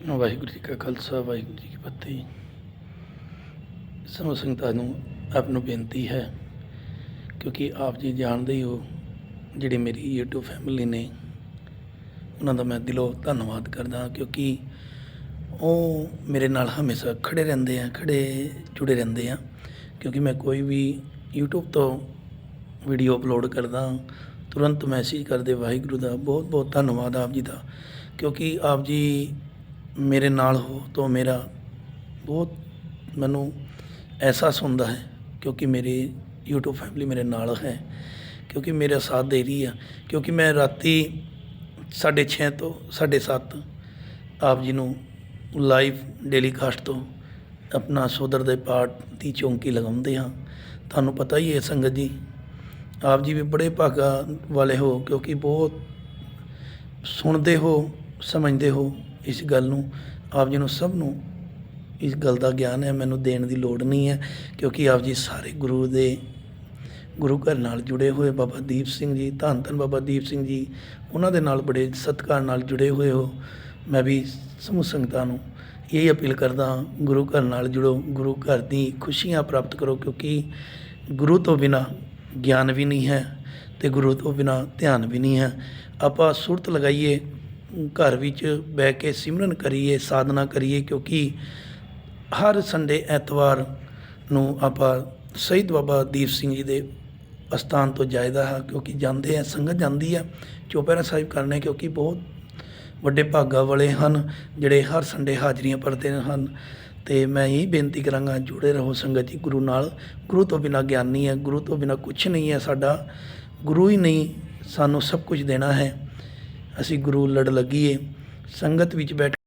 ਵਾਹਿਗੁਰੂ ਜੀ ਕਾ ਖਾਲਸਾ, ਵਾਹਿਗੁਰੂ ਜੀ ਕੀ ਫਤਿਹ। ਸਮੂਹ ਸੰਗਤਾਂ ਨੂੰ ਆਪ ਨੂੰ ਬੇਨਤੀ ਹੈ, ਕਿਉਂਕਿ ਆਪ ਜੀ ਜਾਣਦੇ ਹੀ ਹੋ ਜਿਹੜੀ ਮੇਰੀ YouTube ਫੈਮਿਲੀ ਨੇ, ਉਹਨਾਂ ਦਾ ਮੈਂ ਦਿਲੋਂ ਧੰਨਵਾਦ ਕਰਦਾ ਕਿਉਂਕਿ ਉਹ ਮੇਰੇ ਨਾਲ ਹਮੇਸ਼ਾ ਖੜੇ ਰਹਿੰਦੇ ਆ, ਖੜੇ ਜੁੜੇ ਰਹਿੰਦੇ ਆ, ਕਿਉਂਕਿ ਮੈਂ ਕੋਈ ਵੀ YouTube ਤੋਂ ਵੀਡੀਓ ਅਪਲੋਡ ਕਰਦਾ ਤੁਰੰਤ ਮੈਸੇਜ ਕਰਦੇ ਵਾਹਿਗੁਰੂ ਦਾ ਬਹੁਤ ਬਹੁਤ ਧੰਨਵਾਦ ਆਪ ਜੀ ਦਾ, ਕਿਉਂਕਿ ਆਪ ਜੀ ਮੇਰੇ ਨਾਲ ਹੋ ਤਾਂ ਮੇਰਾ ਬਹੁਤ ਮੈਨੂੰ ਅਹਿਸਾਸ ਹੁੰਦਾ ਹੈ ਕਿਉਂਕਿ ਮੇਰੀ YouTube ਫੈਮਿਲੀ ਮੇਰੇ ਨਾਲ ਹੈ, ਕਿਉਂਕਿ ਮੇਰਾ ਸਾਥ ਦੇ ਰਹੀ ਆ, ਕਿਉਂਕਿ ਮੈਂ ਰਾਤੀ 6:30 ਤੋਂ 7:30 ਆਪ ਜੀ ਨੂੰ ਲਾਈਵ ਡੇਲੀ ਕਾਸਟ ਤੋਂ ਆਪਣਾ ਸੋਦਰ ਦੇ ਪਾਠ ਦੀ ਚੌਂਕੀ ਲਗਾਉਂਦੇ ਹਾਂ। ਤੁਹਾਨੂੰ ਪਤਾ ਹੀ ਹੈ ਸੰਗਤ ਜੀ, ਆਪ ਜੀ ਵੀ ਬੜੇ ਭਾਗਾ ਵਾਲੇ ਹੋ ਕਿਉਂਕਿ ਬਹੁਤ ਸੁਣਦੇ ਹੋ, ਸਮਝਦੇ ਹੋ ਇਸ ਗੱਲ ਨੂੰ ਆਪ ਜੀ ਨੂੰ ਸਭ ਨੂੰ ਇਸ ਗੱਲ ਦਾ ਗਿਆਨ ਹੈ ਮੈਨੂੰ ਦੇਣ ਦੀ ਲੋੜ ਨਹੀਂ ਹੈ ਕਿਉਂਕਿ ਆਪ ਜੀ ਸਾਰੇ ਗੁਰੂ ਦੇ ਗੁਰੂ ਘਰ ਨਾਲ ਜੁੜੇ ਹੋਏ ਬਾਬਾ ਦੀਪ ਸਿੰਘ ਜੀ ਧੰਨ ਧੰਨ ਬਾਬਾ ਦੀਪ ਸਿੰਘ ਜੀ ਉਹਨਾਂ ਦੇ ਨਾਲ ਬੜੇ ਸਤਿਕਾਰ ਨਾਲ ਜੁੜੇ ਹੋਏ ਹੋ। ਮੈਂ ਵੀ ਸਮੂਹ ਸੰਗਤਾਂ ਨੂੰ ਇਹ ਅਪੀਲ ਕਰਦਾ ਹਾਂ, ਗੁਰੂ ਘਰ ਨਾਲ ਜੁੜੋ ਗੁਰੂ ਘਰ ਦੀ ਖੁਸ਼ੀਆਂ ਪ੍ਰਾਪਤ ਕਰੋ ਕਿਉਂਕਿ ਗੁਰੂ ਤੋਂ ਬਿਨਾ ਗਿਆਨ ਵੀ ਨਹੀਂ ਹੈ ਤੇ ਗੁਰੂ ਤੋਂ ਬਿਨਾ ਧਿਆਨ ਵੀ ਨਹੀਂ ਹੈ। ਆਪਾਂ ਸੁਰਤ ਲਗਾਈਏ ਘਰ ਵਿੱਚ ਬਹਿ ਕੇ ਸਿਮਰਨ ਕਰੀਏ, ਸਾਧਨਾ ਕਰੀਏ, ਕਿਉਂਕਿ ਹਰ ਸੰਡੇ ਐਤਵਾਰ ਨੂੰ ਆਪਾਂ ਸ਼ਹੀਦ ਬਾਬਾ ਦੀਪ ਸਿੰਘ ਜੀ ਦੇ ਅਸਥਾਨ ਤੋਂ ਜਾਇਦਾ ਹੈ, ਕਿਉਂਕਿ ਜਾਂਦੇ ਆ, ਸੰਗਤ ਜਾਂਦੀ ਆ। ਚੌਪਹਿਰਾ ਸਾਹਿਬ ਕਰਨੇ, ਕਿਉਂਕਿ ਬਹੁਤ ਵੱਡੇ ਭਾਗਾ ਵਾਲੇ ਹਨ, ਜਿਹੜੇ ਹਰ ਸੰਡੇ ਹਾਜ਼ਰੀਆਂ ਭਰਦੇ ਹਨ। ਤੇ ਮੈਂ ਇਹ ਬੇਨਤੀ ਕਰਾਂਗਾ, ਜੁੜੇ ਰਹੋ ਸੰਗਤ ਜੀ ਗੁਰੂ ਨਾਲ। ਗੁਰੂ ਤੋਂ ਬਿਨਾ ਗਿਆਨ ਨਹੀਂ ਹੈ, ਗੁਰੂ ਤੋਂ ਬਿਨਾ ਕੁਝ ਨਹੀਂ ਹੈ, ਸਾਡਾ ਗੁਰੂ ਹੀ ਨਹੀਂ ਸਾਨੂੰ ਸਭ ਕੁਝ ਦੇਣਾ ਹੈ। ਅਸੀਂ ਗੁਰੂ ਲੜ ਲੱਗੀਏ ਸੰਗਤ ਵਿੱਚ ਬੈਠ